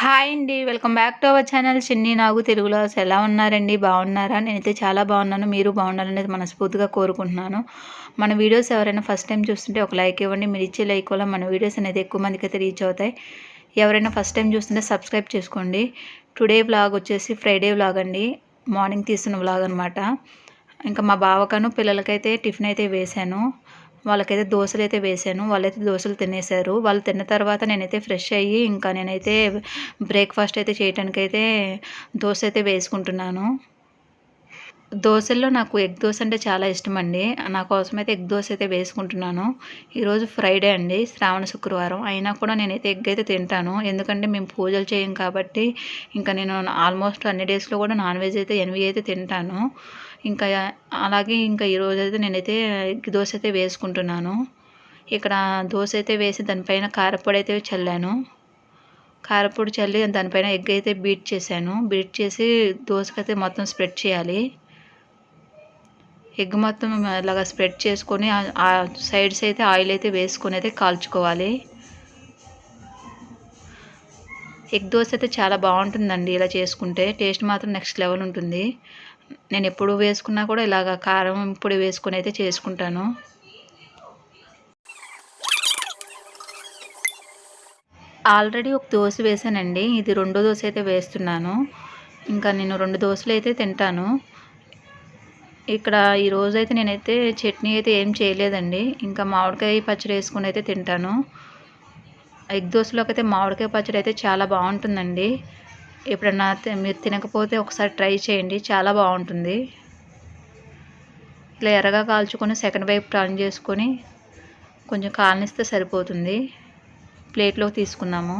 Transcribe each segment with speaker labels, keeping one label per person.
Speaker 1: Hi అండి. Welcome back to our channel. Chinni Nagu తెలుగులో. అసలు ఎలా ఉన్నారండి? బాగున్నారా? నేనైతే చాలా బాగున్నాను. మీరు బాగున్నారని మనస్ఫూర్తిగా కోరుకుంటున్నాను. మన వీడియోస్ ఎవరైనా ఫస్ట్ టైం చూస్తుంటే ఒక లైక్ ఇవ్వండి. మీరు ఇచ్చే లైక్ వల్ల మన వీడియోస్ అనేది ఎక్కువ మందికి అయితే రీచ్ అవుతాయి. ఎవరైనా ఫస్ట్ టైం చూస్తుంటే సబ్స్క్రైబ్ చేసుకోండి. టుడే వ్లాగ్ వచ్చేసి ఫ్రైడే వ్లాగ్ అండి. మార్నింగ్ తీస్తున్న వ్లాగ్ అనమాట ఇంకా మా బావకను పిల్లలకైతే టిఫిన్ అయితే వేశాను. వాళ్ళకైతే దోశలు అయితే వేసాను వాళ్ళైతే దోశలు తినేశారు వాళ్ళు తిన్న తర్వాత నేనైతే ఫ్రెష్ అయ్యి ఇంకా నేనైతే బ్రేక్ఫాస్ట్ అయితే చేయడానికి అయితే దోశ అయితే వేసుకుంటున్నాను. దోశల్లో నాకు ఎగ్ దోశ అంటే చాలా ఇష్టం అండి నా కోసం అయితే ఎగ్ దోశ అయితే వేసుకుంటున్నాను. ఈరోజు ఫ్రైడే అండి శ్రావణ శుక్రవారం. అయినా కూడా నేనైతే ఎగ్ అయితే తింటాను. ఎందుకంటే మేము పూజలు చేయం కాబట్టి ఇంకా నేను ఆల్మోస్ట్ అన్ని డేస్లో కూడా నాన్ వెజ్ అయితే ఎనిమిది అయితే తింటాను. ఇంకా అలాగే ఇంకా ఈరోజు అయితే నేనైతే ఎగ్ దోశ అయితే వేసుకుంటున్నాను. ఇక్కడ దోశ అయితే వేసి దానిపైన కారపొడి అయితే చల్లాను. కారపొడి చల్లి దానిపైన ఎగ్ అయితే బీట్ చేశాను. బీట్ చేసి దోశకైతే మొత్తం స్ప్రెడ్ చేయాలి. ఎగ్ మొత్తం ఇలాగా స్ప్రెడ్ చేసుకొని ఆ సైడ్స్ అయితే ఆయిల్ అయితే వేసుకొని అయితే కాల్చుకోవాలి. ఎగ్ దోశ అయితే చాలా బాగుంటుందండి ఇలా చేసుకుంటే. టేస్ట్ మాత్రం నెక్స్ట్ లెవెల్ ఉంటుంది. నేను ఎప్పుడు వేసుకున్నా కూడా ఇలాగ కారం పొడి వేసుకుని అయితే చేసుకుంటాను. ఆల్రెడీ ఒక దోశ వేసానండి. ఇది రెండో దోశ అయితే వేస్తున్నాను. ఇంకా నేను రెండు దోశలు అయితే తింటాను. ఇక్కడ ఈరోజు అయితే నేనైతే చట్నీ అయితే ఏం చేయలేదండి. ఇంకా మామిడికాయ పచ్చడి వేసుకుని అయితే తింటాను. ఎగ్ దోశలోకి అయితే మామిడికాయ పచ్చడి అయితే చాలా బాగుంటుందండి. ఎప్పుడన్నా మీరు తినకపోతే ఒకసారి ట్రై చేయండి చాలా బాగుంటుంది. ఇలా ఎర్రగా కాల్చుకొని సెకండ్ వైపు టర్న్ చేసుకొని కొంచెం కాలనిస్తే సరిపోతుంది. ప్లేట్లోకి తీసుకున్నాము.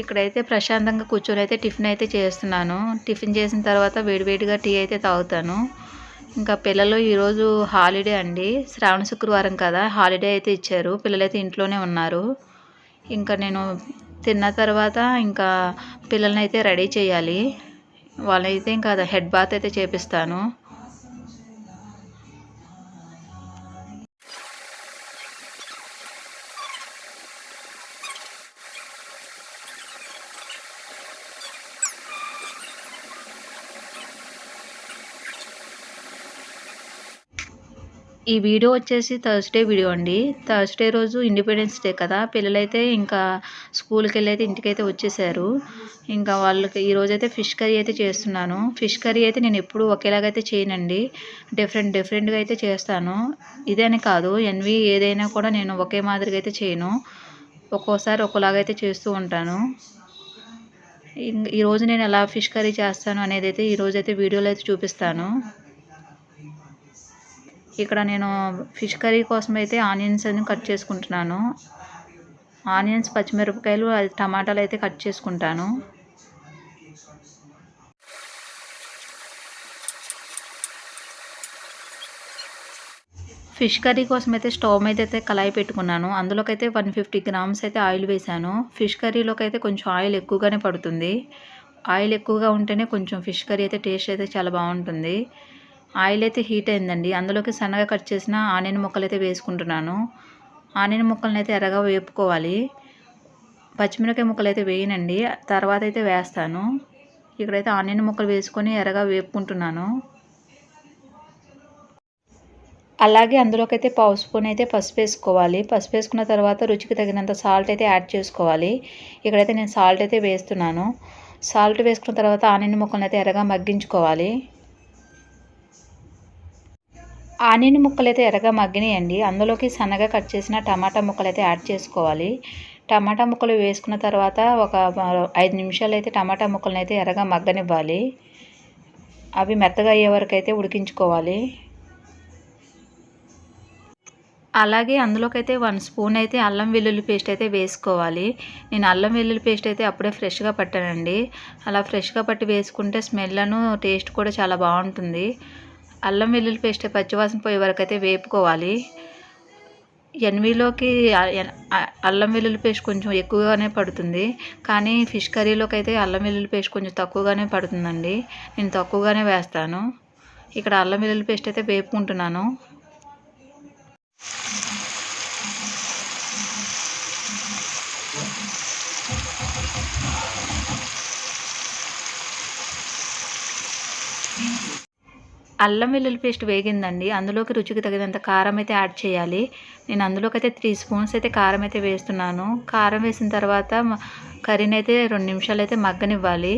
Speaker 1: ఇక్కడైతే ప్రశాంతంగా కూర్చొని అయితే టిఫిన్ అయితే చేస్తున్నాను. టిఫిన్ చేసిన తర్వాత వేడివేడిగా టీ అయితే తాగుతాను. ఇంకా పిల్లలు ఈరోజు హాలిడే అండి. శ్రావణ శుక్రవారం కదా హాలిడే అయితే ఇచ్చారు. పిల్లలైతే ఇంట్లోనే ఉన్నారు. ఇంకా నేను తిన్న తర్వాత ఇంకా పిల్లల్ని అయితే రెడీ చేయాలి. వాళ్ళైతే ఇంకా హెడ్ బాత్ అయితే చేపిస్తాను. ఈ వీడియో వచ్చేసి థర్స్డే వీడియో అండి. థర్స్డే రోజు ఇండిపెండెన్స్ డే కదా. పిల్లలైతే ఇంకా స్కూల్కి వెళ్ళి అయితే ఇంటికైతే వచ్చేసారు. ఇంకా వాళ్ళకి ఈరోజు అయితే ఫిష్ కర్రీ అయితే చేస్తున్నాను. ఫిష్ కర్రీ అయితే నేను ఎప్పుడు ఒకేలాగైతే చేయనండి. డిఫరెంట్ డిఫరెంట్గా అయితే చేస్తాను. ఇదేని కాదు ఎన్వి ఏదైనా కూడా నేను ఒకే మాదిరిగా అయితే చేయను. ఒక్కోసారి ఒకలాగైతే చేస్తూ ఉంటాను. ఈరోజు నేను ఎలా ఫిష్ కర్రీ చేస్తాను అనేది అయితే ఈరోజు అయితే వీడియోలో అయితే చూపిస్తాను. ఇక్కడ నేను ఫిష్ కర్రీ కోసం అయితే ఆనియన్స్ అని కట్ చేసుకుంటున్నాను. ఆనియన్స్ పచ్చిమిరపకాయలు అది టమాటాలు అయితే కట్ చేసుకుంటాను. ఫిష్ కర్రీ కోసం అయితే స్టవ్ మీద అయితే కళాయి పెట్టుకున్నాను. అందులోకి అయితే వన్ ఫిఫ్టీ గ్రామ్స్ అయితే ఆయిల్ వేసాను ఫిష్ కర్రీలోకి అయితే కొంచెం ఆయిల్ ఎక్కువగానే పడుతుంది. ఆయిల్ ఎక్కువగా ఉంటేనే కొంచెం ఫిష్ కర్రీ అయితే టేస్ట్ అయితే చాలా బాగుంటుంది. ఆయిల్ అయితే హీట్ అయిందండి. అందులోకి సన్నగా కట్ చేసిన ఆనియన్ ముక్కలు అయితే వేసుకుంటున్నాను. ఆనియన్ ముక్కలను అయితే ఎర్రగా వేపుకోవాలి. పచ్చిమిరకాయ ముక్కలు అయితే వేయనండి. తర్వాత అయితే వేస్తాను. ఇక్కడైతే ఆనియన్ ముక్కలు వేసుకొని ఎర్రగా వేపుకుంటున్నాను. అలాగే అందులోకి అయితే పావు స్పూన్ అయితే పసుపు వేసుకోవాలి. పసుపు వేసుకున్న తర్వాత రుచికి తగినంత సాల్ట్ అయితే యాడ్ చేసుకోవాలి. ఇక్కడైతే నేను సాల్ట్ అయితే వేస్తున్నాను. సాల్ట్ వేసుకున్న తర్వాత ఆనియన్ ముక్కలను అయితే ఎర్రగా మగ్గించుకోవాలి. ఆనియన్ ముక్కలు అయితే ఎర్రగా మగ్గినాయండి. అందులోకి సన్నగా కట్ చేసిన టమాటా ముక్కలు అయితే యాడ్ చేసుకోవాలి. టమాటా ముక్కలు వేసుకున్న తర్వాత ఒక ఐదు నిమిషాలు అయితే టమాటా ముక్కలను అయితే ఎర్రగా మగ్గనివ్వాలి. అవి మెత్తగా అయ్యే వరకు అయితే ఉడికించుకోవాలి. అలాగే అందులోకైతే వన్ స్పూన్ అయితే అల్లం వెల్లుల్లి పేస్ట్ అయితే వేసుకోవాలి. నేను అల్లం వెల్లుల్లి పేస్ట్ అయితే అప్పుడే ఫ్రెష్గా పట్టానండి. అలా ఫ్రెష్గా పట్టి వేసుకుంటే స్మెల్లను టేస్ట్ కూడా చాలా బాగుంటుంది. అల్లం వెల్లుల్లి పేస్ట్ పచ్చివాసన పోయే వరకు అయితే వేపుకోవాలి ఎన్విలోకి అల్లం వెల్లుల్లి పేస్ట్ కొంచెం ఎక్కువగానే పడుతుంది. కానీ ఫిష్ కర్రీలోకి అయితే అల్లం వెల్లుల్లి పేస్ట్ కొంచెం తక్కువగానే పడుతుందండి. నేను తక్కువగానే వేస్తాను. ఇక్కడ అల్లం వెల్లుల్లి పేస్ట్ అయితే వేపుకుంటున్నాను. అల్లం వెల్లుల్లి పేస్ట్ వేగిందండి. అందులోకి రుచికి తగినంత కారం అయితే యాడ్ చేయాలి. నేను అందులోకి అయితే త్రీ స్పూన్స్ అయితే కారం అయితే వేస్తున్నాను. కారం వేసిన తర్వాత కర్రీని అయితే రెండు నిమిషాలు అయితే మగ్గనివ్వాలి.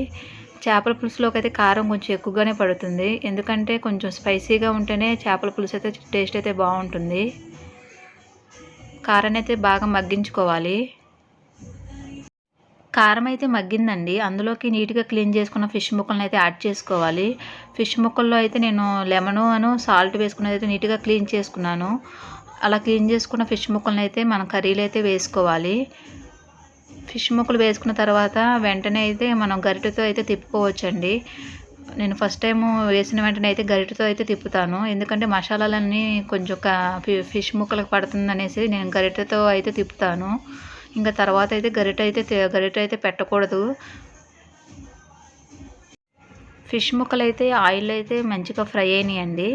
Speaker 1: చేపల పులుసులోకి అయితే కారం కొంచెం ఎక్కువగానే పడుతుంది. ఎందుకంటే కొంచెం స్పైసీగా ఉంటేనే చేపల పులుసు అయితే టేస్ట్ అయితే బాగుంటుంది. కారం అయితే బాగా మగ్గించుకోవాలి. కారం అయితే మగ్గిందండి. అందులోకి నీట్గా క్లీన్ చేసుకున్న ఫిష్ ముక్కలను అయితే యాడ్ చేసుకోవాలి. ఫిష్ ముక్కల్లో అయితే నేను లెమను అను సాల్ట్ వేసుకున్నది అయితే నీట్గా క్లీన్ చేసుకున్నాను. అలా క్లీన్ చేసుకున్న ఫిష్ ముక్కలను అయితే మనం కర్రీలో అయితే వేసుకోవాలి. ఫిష్ ముక్కలు వేసుకున్న తర్వాత వెంటనే అయితే మనం గరిటెతో అయితే తిప్పుకోవచ్చండి. నేను ఫస్ట్ టైం వేసిన వెంటనే అయితే గరిటెతో అయితే తిప్పుతాను. ఎందుకంటే మసాలాలన్నీ కొంచెం ఫిష్ ముక్కలకు పడుతుంది అనేసి నేను గరిటెతో అయితే తిప్పుతాను. ఇంకా తర్వాత అయితే గరిట అయితే గరిట అయితే పెట్టకూడదు. ఫిష్ ముక్కలు అయితే ఆయిల్ అయితే మంచిగా ఫ్రై అయినాయండి.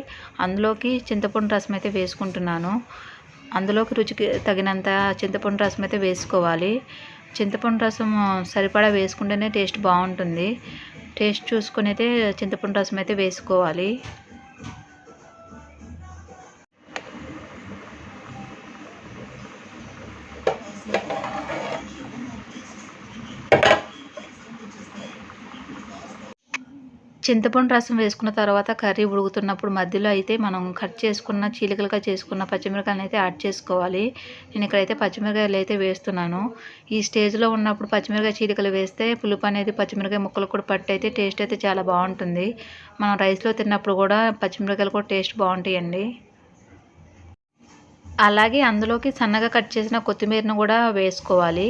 Speaker 1: అందులోకి చింతపండు రసం అయితే వేసుకుంటున్నాను. అందులోకి రుచికి తగినంత చింతపండు రసం అయితే వేసుకోవాలి. చింతపండు రసం సరిపడా వేసుకుంటేనే టేస్ట్ బాగుంటుంది. టేస్ట్ చూసుకొని అయితే చింతపండు రసం అయితే వేసుకోవాలి. చింతపండు రసం వేసుకున్న తర్వాత కర్రీ ఉడుకుతున్నప్పుడు మధ్యలో అయితే మనం కట్ చేసుకున్న చీలికలుగా చేసుకున్న పచ్చిమిరకాయలు అయితే యాడ్ చేసుకోవాలి. నేను ఇక్కడైతే పచ్చిమిరకాయలు అయితే వేస్తున్నాను. ఈ స్టేజ్లో ఉన్నప్పుడు పచ్చిమిరకాయ చీలికలు వేస్తే పులుపు అనేది పచ్చిమిరకాయ ముక్కలు కూడా పట్టు అయితే టేస్ట్ అయితే చాలా బాగుంటుంది. మనం రైస్లో తిన్నప్పుడు కూడా పచ్చిమిరకాయలు కూడా టేస్ట్ బాగుంటాయండి. అలాగే అందులోకి సన్నగా కట్ చేసిన కొత్తిమీరను కూడా వేసుకోవాలి.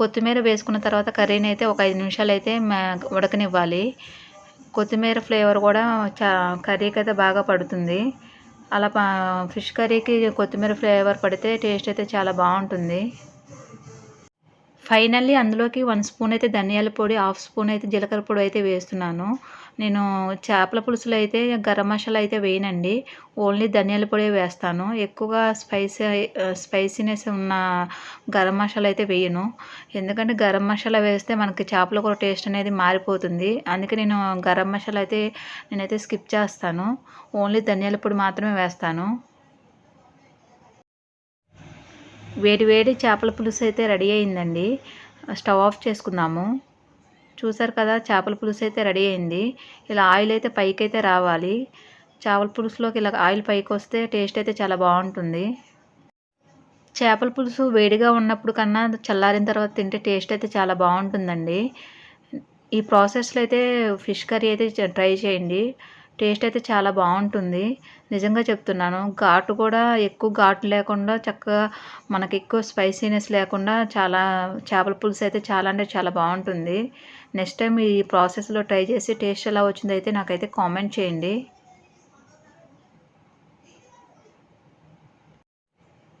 Speaker 1: కొత్తిమీర వేసుకున్న తర్వాత కర్రీని అయితే ఒక ఐదు నిమిషాలు అయితే ఉడకనివ్వాలి. కొత్తిమీర ఫ్లేవర్ కూడా చా కర్రీకి అయితే బాగా పడుతుంది. అలా ఫిష్ కర్రీకి కొత్తిమీర ఫ్లేవర్ పడితే టేస్ట్ అయితే చాలా బాగుంటుంది. ఫైనల్లీ అందులోకి వన్ స్పూన్ అయితే ధనియాల పొడి హాఫ్ స్పూన్ అయితే జీలకర్ర పొడి అయితే వేస్తున్నాను. నేను చేపల పులుసులో అయితే గరం మసాలా అయితే వేయనండి. ఓన్లీ ధనియాల పొడి వేస్తాను. ఎక్కువగా స్పైసీ స్పైసీనెస్ ఉన్న గరం మసాలా అయితే వేయను. ఎందుకంటే గరం మసాలా వేస్తే మనకి చేపల కూర టేస్ట్ అనేది మారిపోతుంది. అందుకే నేను గరం మసాలా అయితే నేనైతే స్కిప్ చేస్తాను. ఓన్లీ ధనియాల పొడి మాత్రమే వేస్తాను. వేడి వేడి చేపల పులుసు అయితే రెడీ అయిందండి. స్టవ్ ఆఫ్ చేసుకుందాము. చూసారు కదా చేపల పులుసు అయితే రెడీ అయింది. ఇలా ఆయిల్ అయితే పైకి అయితే రావాలి. చేపల పులుసులోకి ఇలా ఆయిల్ పైకి వస్తే టేస్ట్ అయితే చాలా బాగుంటుంది. చేపల పులుసు వేడిగా ఉన్నప్పుడు కన్నా చల్లారిన తర్వాత తింటే టేస్ట్ అయితే చాలా బాగుంటుందండి. ఈ ప్రాసెస్లో అయితే ఫిష్ కర్రీ అయితే ట్రై చేయండి. టేస్ట్ అయితే చాలా బాగుంటుంది. నిజంగా చెప్తున్నాను ఘాటు కూడా ఎక్కువ ఘాటు లేకుండా చక్కగా మనకి ఎక్కువ స్పైసీనెస్ లేకుండా చాలా చేపల పులుసు అయితే చాలా అంటే చాలా బాగుంటుంది. నెక్స్ట్ టైం ఈ ప్రాసెస్లో ట్రై చేసి టేస్ట్ ఎలా వచ్చిందో అయితే నాకైతే కామెంట్ చేయండి.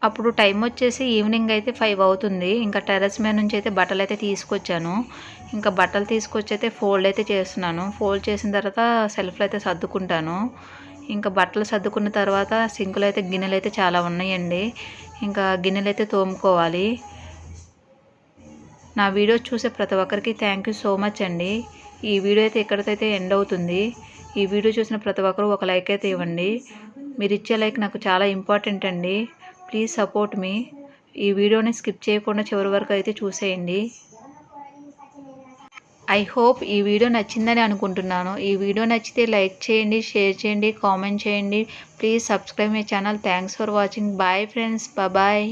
Speaker 1: అప్పుడు టైం వచ్చేసి ఈవినింగ్ అయితే ఫైవ్ అవుతుంది. ఇంకా టెర్రస్ మీద నుంచి అయితే బట్టలు అయితే తీసుకొచ్చాను. ఇంకా బట్టలు తీసుకొచ్చి అయితే ఫోల్డ్ అయితే చేస్తున్నాను. ఫోల్డ్ చేసిన తర్వాత సెల్ఫ్లో అయితే సర్దుకుంటాను. ఇంకా బట్టలు సర్దుకున్న తర్వాత సింకులు అయితే గిన్నెలు అయితే చాలా ఉన్నాయండి. ఇంకా గిన్నెలు అయితే తోముకోవాలి. నా వీడియో చూసే ప్రతి ఒక్కరికి థ్యాంక్ యూ సో మచ్ అండి. ఈ వీడియో అయితే ఎక్కడికైతే ఎండ్ అవుతుంది ఈ వీడియో చూసిన ప్రతి ఒక్కరు ఒక లైక్ అయితే ఇవ్వండి. మీరు ఇచ్చే లైక్ నాకు చాలా ఇంపార్టెంట్ అండి. Please support me. ఈ వీడియోని స్కిప్ చేయకుండా చివరి వరకు అయితే చూసేయండి. ఐ హోప్ ఈ వీడియో నచ్చిందని అనుకుంటున్నాను. ఈ వీడియో నచ్చితే లైక్ చేయండి షేర్ చేయండి కామెంట్ చేయండి. Please subscribe my channel. Thanks for watching. Bye friends. Bye